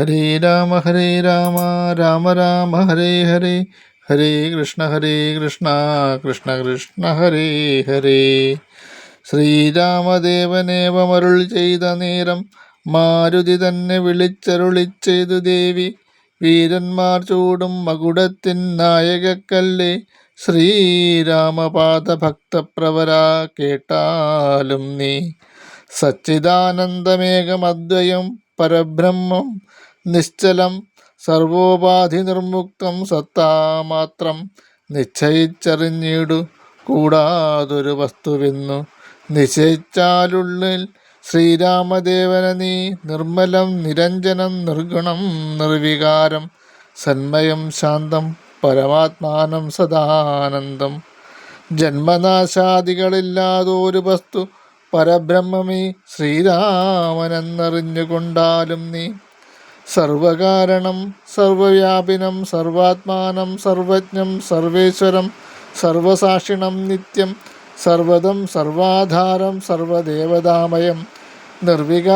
ഹരേ രാമ ഹരേ രാമ രാമ രാമ ഹരേ ഹരേ. ഹരേ കൃഷ്ണ ഹരേ കൃഷ്ണ കൃഷ്ണ കൃഷ്ണ ഹരേ ഹരേ. ശ്രീരാമദേവനേവമരുൾ ചെയ്ത നേരം മാരുതി തന്നെ വിളിച്ചരുളി ദേവി. വീരന്മാർ ചൂടും മകുടത്തിൻ നായകക്കല്ലേ. ശ്രീരാമപാദ ഭക്തപ്രവരാ കേട്ടാലും നീ. സച്ചിദാനന്ദമേകമദ്വയം പരബ്രഹ്മം നിശ്ചലം സർവോപാധി നിർമുക്തം സത്താമാത്രം നിശ്ചയിച്ചറിഞ്ഞിടു കൂടാതൊരു വസ്തുവിന്നു. നിശ്ചയിച്ചാലുള്ളിൽ ശ്രീരാമദേവന നീ നിർമ്മലം നിരഞ്ജനം നിർഗുണം നിർവികാരം സന്മയം ശാന്തം പരമാത്മാനം സദാനന്ദം. ജന്മനാശാദികളില്ലാതൊരു വസ്തു പരബ്രഹ്മമീ ശ്രീരാമനെന്നറിഞ്ഞുകൊണ്ടാലും നീ സർവകാരണം സർവവ്യാപിനം സർവാത്മാനം സർവജ്ഞം സർവേശ്വരം സർവസാക്ഷിണം നിത്യം സർവദം സർവാധാരം സർവദേവതാമയം നിർവികാ